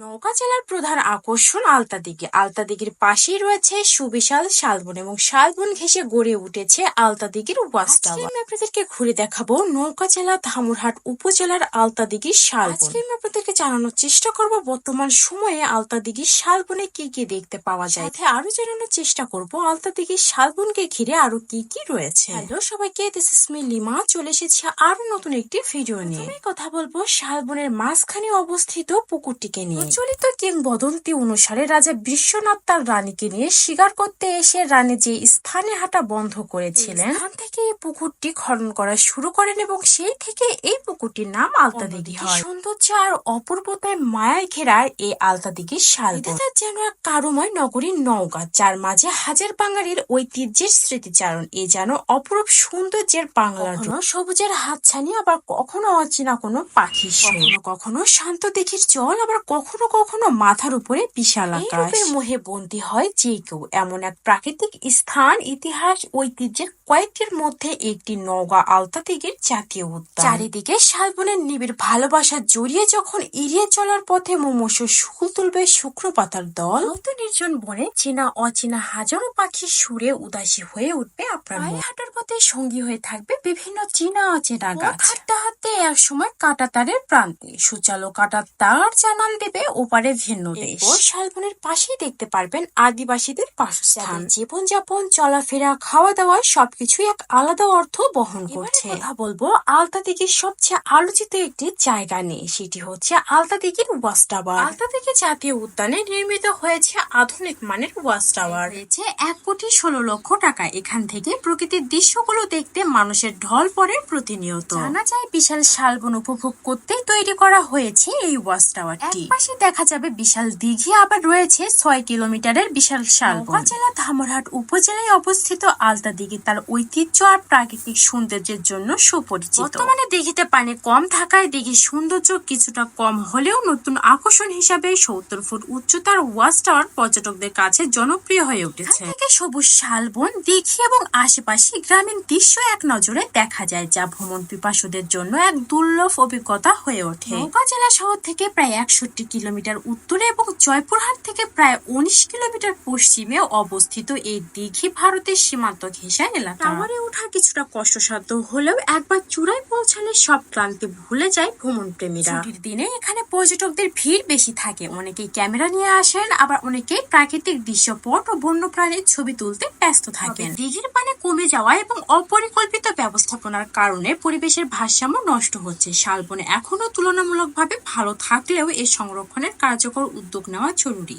নৌকা জেলার প্রধান আকর্ষণ আলতা দিঘি আলতা দিঘির পাশেই রয়েছে সুবিশাল শালবন এবং শালবন ঘেঁষে গড়ে উঠেছে আলতা দিঘির ওয়াচ টাওয়ার। আমি আপনাদেরকে ঘুরে দেখাবো নৌকা জেলা ধামুরহাট উপজেলার আলতা দিঘির শালবন আমি আপনাদেরকে জানানোর চেষ্টা করব বর্তমান সময়ে আলতা দিঘির শালবনে কি কি দেখতে পাওয়া যায়। সাথে আরও জানানোর চেষ্টা করব আলতা দিঘির শালবনকে ঘিরে আরও কি কি রয়েছে। হ্যালো সবাইকে দিস ইস মি লিমা। চলে এসেছি আরও নতুন একটি ভিডিও নিয়ে। আমি কথা বলব শালবনের মাঝখানে অবস্থিত পুকুরটিকে নিয়ে। প্রচলিত কিংবদন্তি অনুসারে রাজা বিশ্বনাথ তার রানীকে নিয়ে শিকার করতে এসে রানী যে স্থানে হাঁটা বন্ধ করেছিলেন সেখান থেকে এই পুকুরটি খনন করা শুরু করেন এবং সেই থেকে এই পুকুরটির নাম আলতা দিঘি হয়। সৌন্দর্য আর অপূর্বতায় মায়ায় ঘেরা এই আলতা দিঘির শালবন যেন এক কারুময় নগরীর নৌকা যার মাঝে হাজার বাঙালির ঐতিহ্যের স্মৃতিচারণ। এ যেন অপরূপ সৌন্দর্যের বাংলার সবুজের হাতছানি আবার কখনো অচেনা কোনো পাখির কখনো কখনো শান্ত দিঘির জল আবার কখনো কখনো কখনো মাথার উপরে বিশাল আকাশ। মোহে বন্দী হয় যে কেউ। এমন এক প্রাকৃতিক স্থান ইতিহাস ঐতিহ্যের কয়েকটির মধ্যে একটি নওগাঁ আলতা দিঘির জাতীয় উদ্যান। চারিদিকে শালবনের নিবিড় ভালোবাসা জড়িয়ে যখন এড়িয়ে চলার পথে মুমূর্ষ শুকুল তুলবে শুক্র পাতার দল হয়তো নির্জন বনে চেনা অচেনা হাজারো পাখির সুরে উদাসী হয়ে উঠবে আপনার। হাঁটার পথে সঙ্গী হয়ে থাকবে বিভিন্ন চেনা অচেনা গাছ। হাঁটতে হাঁটতে এক সময় কাটা তারের প্রান্তে। সুচালো কাটা তার জানান দেবে ওপারে ভিন্ন দেশ। শালবনের পাশেই দেখতে পারবেন আদিবাসীদের বাসস্থান। জীবনযাপন চলাফেরা খাওয়া দাওয়া সবকিছুই এক আলাদা অর্থ বহন করছে। কথা বলব আলতা দিঘির সবচেয়ে আলোচিত একটি জায়গা নেই সেটি হচ্ছে আলতা দিঘির ওয়াচ টাওয়ার। আলতা দিঘি জাতীয় উদ্যানে নির্মিত হয়েছে আধুনিক মানের ওয়াচ টাওয়ার। রয়েছে এক কোটি ষোলো লক্ষ টাকা। এখান থেকে প্রকৃতির দৃশ্যগুলো দেখতে মানুষের ঢল পড়ে প্রতিনিয়ত। জানা যায় বিশাল শালবন উপভোগ করতেই তৈরি করা হয়েছে এই ওয়াচ টাওয়ারটি। পাশে দেখা যাবে বিশাল দিঘি আবার রয়েছে ছয় কিলোমিটারের বিশাল শালবন। জেলা ধামরহাট উপজেলায় অবস্থিত আলতা দিঘি তার ঐতিহ্য আর প্রাকৃতিক সৌন্দর্যের জন্য সুপরিচিত। বর্তমানে দিঘিতে পানি কম থাকায় দিঘির সৌন্দর্য কিছুটা কম হলেও নতুন আকর্ষণ হিসাবে সত্তর ফুট উচ্চতার ওয়াচ টাওয়ার পর্যটকদের কাছে জনপ্রিয় হয়ে উঠেছে। থেকে সবুজ শালবন দিঘি এবং আশেপাশে গ্রামীণ দৃশ্য এক নজরে দেখা যায় যা ভ্রমণ পিপাসুদের জন্য এক দুর্লভ অভিজ্ঞতা হয়ে ওঠে। নৌকা জেলা শহর থেকে প্রায় একষট্টি কিলোমিটার উত্তরে এবং জয়পুরহাট থেকে প্রায় উনিশ কিলোমিটার পশ্চিমে অবস্থিত এই দিঘি ভারতের সীমান্ত ঘেঁষা এলাকা। টাওয়ারে ওঠা কিছুটা কষ্টসাধ্য হলেও একবার চূড়ায় পৌঁছালে সব ক্লান্তি ভুলে যায় ভ্রমণ প্রেমীরা ছুটির দিনে এখানে পর্যটকদের ভিড় বেশি থাকে। অনেকেই ক্যামেরা নিয়ে আসেন আবার অনেকেই প্রাকৃতিক দৃশ্যপট ও বন্যপ্রাণীর ছবি তুলতে ব্যস্ত থাকেন। দিঘির পানি কমে যাওয়া এবং অপরিকল্পিত ব্যবস্থাপনার কারণে পরিবেশের ভারসাম্য নষ্ট হচ্ছে। শালবনে এখনও তুলনামূলকভাবে ভালো থাকলেও এ সংরক্ষণের কার্যকর উদ্যোগ নেওয়া জরুরি।